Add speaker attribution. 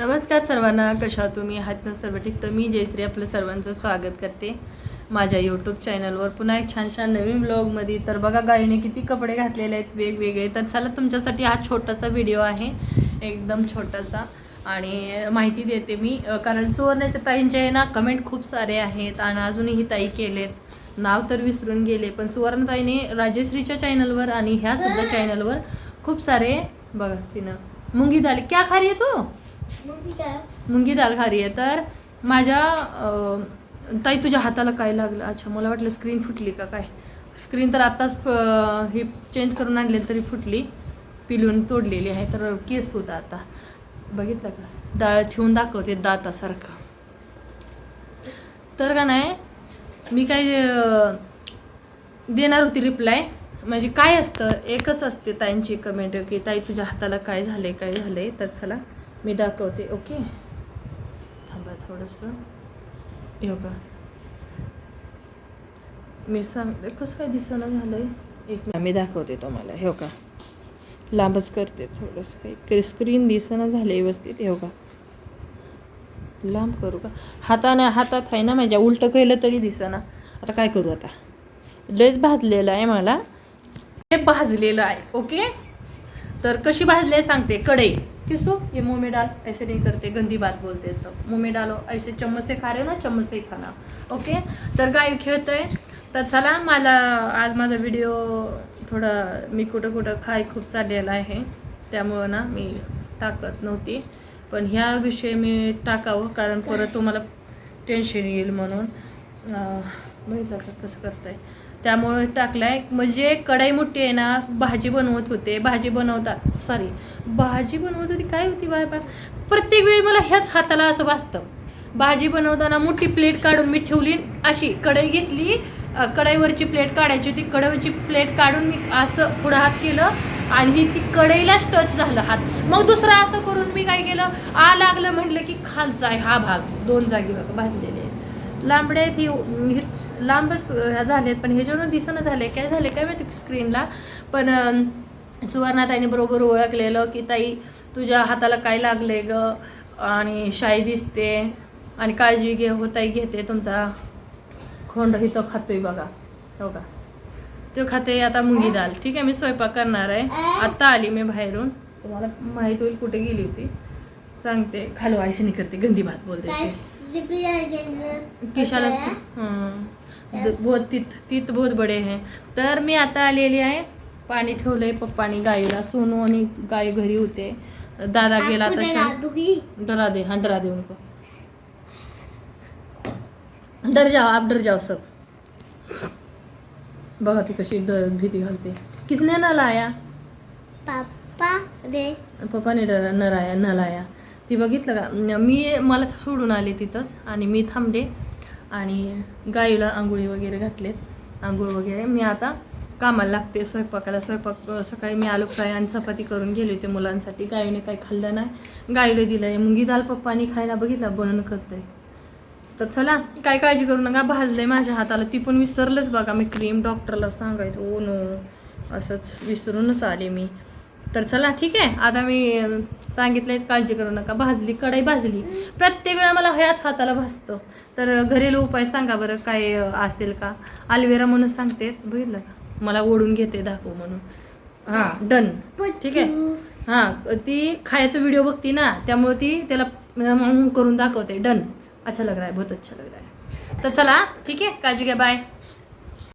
Speaker 1: नमस्कार सर्वांना कशा तुम्ही? आहात ना सर्व ठीक? तर मी जयश्री आपलं सर्वांचं स्वागत करते माझ्या यूट्यूब चॅनलवर पुन्हा एक छान छान नवीन ब्लॉगमध्ये तर बघा गाईने किती कपडे घातलेले आहेत वेगवेगळे. तर चला तुमच्यासाठी हा छोटासा व्हिडिओ आहे. एकदम छोटासा. आणि माहिती देते मी कारण सुवर्णाच्या ताईंचे आहे ना कमेंट खूप सारे आहेत आणि अजूनही ताई केलेत. नाव तर विसरून गेले पण सुवर्णताईने राजेश्रीच्या चॅनलवर आणि ह्या सुद्धा चॅनलवर खूप सारे बघा तिनं मुंगी दाल क्या खा रही है तू? मुंगी दाल खारी आहे. तर माझ्या ताई तुझ्या हाताला काय लागलं? अच्छा मला वाटलं स्क्रीन फुटली का काय? स्क्रीन तर आत्ताच हे चेंज करून आणले तरी फुटली. पिलून तोडलेली आहे. तर केस होता आता. बघितलं का? डाळ ठेवून दाखवते दातासारखं. तर का नाही मी काय देणार होती रिप्लाय म्हणजे काय असतं? एकच असते ताईंची कमेंट की ताई तुझ्या हाताला काय झालं आहे काय झालं आहे तर चला. मी दाखवते ओके? थांबा थोडंसं. योगा मी सांगते कसं काय दिसणं आहे एक मिनिट. मी दाखवते तुम्हाला हे का लांबच करते थोडंसं काही. स्क्रीन दिसणं झालं व्यवस्थित हे का लांब करू का? हाताने हातात आहे ना माझ्या? उलटं केलं तरी दिसना. आता काय करू आता? लयच भाजलेलं आहे मला. हे भाजलेलं आहे ओके? तर कशी भाजली आहे सांगते कढई. किसो ये मुंह में डाल ऐसे नहीं करते गंदी बात बोलते सब। मुंह में डालो ऐसे चम्मच से खा रहे हो ना चम्मच से ही खाना। ओके? तर गाय आहे तर चला मला आज माझा व्हिडिओ थोडा मी कुठं कुठं खाय खूप चाललेला आहे. त्यामुळं ना मी टाकत नव्हती. पण ह्या विषयी मी टाकावं कारण परत तुम्हाला टेन्शन येईल म्हणून. बघितलं का कसं करताय. त्यामुळे टाकलाय. म्हणजे कढाई मोठी आहे ना भाजी बनवत होते. भाजी बनवतात. सॉरी भाजी बनवत होती. काय होती बाय बाय? प्रत्येक वेळी मला ह्याच हाताला असं वाचतं भाजी बनवताना मोठी प्लेट काढून मी ठेवली अशी कढई घेतली. कढईवरची प्लेट काढायची होती. कढईवरची प्लेट काढून मी असं पुढं हात केलं आणि ती कढईलाच टच झालं हात. मग दुसरा असं करून मी काय केलं? आ लागलं म्हटलं की खालचा आहे हा भाग. दोन जागी भाग भाजलेले आहेत. लांबड्यात ही लांबच ह्या झालेत पण हे जेवण दिसणं झाले काय झाले काय माहिती स्क्रीनला पण सुवर्णाताईने बरोबर ओळखलेलं की ताई तुझ्या हाताला काय लागले ग? आणि शाई दिसते. आणि काळजी घे हो ताई घेते. तुमचा खोंड इथं खातोय बघा. हो का? तो खाते आता मुंगी दाल. ठीक आहे मी स्वयंपाक करणार आहे. आत्ता आली मी बाहेरून. तुम्हाला माहीत होईल कुठे गेली होती. सांगते. खालो आयशनी करते गंदी भात बोलते किशाला हं. बहुत तीत तीत बहुत बडे आहे तर मी आता आलेली आहे. पाणी ठेवलंय पप्पानी गाईला. सोनू आणि गाय घरी होते. दादा गेला डरा दे हाँ डरा दे उनको. डर जाओ आप डर जाओ सब. बघा ती कशी डर भीती घालते. किसने न लाया
Speaker 2: पापा रे
Speaker 1: पप्पाने डर न राया न लाया ती बघितलं का? मी मला सोडून आले तिथंच आणि मी थांबले. आणि गाईला आंघोळी वगैरे घातलेत. आंघोळ वगैरे. मी आता कामाला लागते. स्वयंपाकाला स्वयंपाक सकाळी मी आलू फ्राय आणि चपाती करून गेले होते मुलांसाठी. गाईने काही खाल्लं नाही. गाईला दिलं आहे मुंगी दाल पप्पानी खायला बघितला बनवून करते तर चला काय काळजी करू नका. भाजलं आहे माझ्या हाताला. ती पण विसरलंच बघा. मी क्रीम डॉक्टरला सांगायचं ओ नो असंच विसरूनच आले मी. तर चला ठीक आहे. आता मी अं, सांगितलंय काळजी करू नका. भाजली कढई भाजली. प्रत्येक वेळा मला ह्याच हाताला भाजतो. तर घरेलू उपाय सांगा बरं काय असेल का? अल्वेरा म्हणून सांगते. बघितलं का? मला ओढून घेते दाखव म्हणून. हां. डन ठीक आहे? हां ती खायचा व्हिडिओ बघती ना त्यामुळे ती त्याला करून दाखवते. डन अच्छा लग रहा है बहुत अच्छा लग रहा है. तर चला ठीक आहे? काळजी घ्या बाय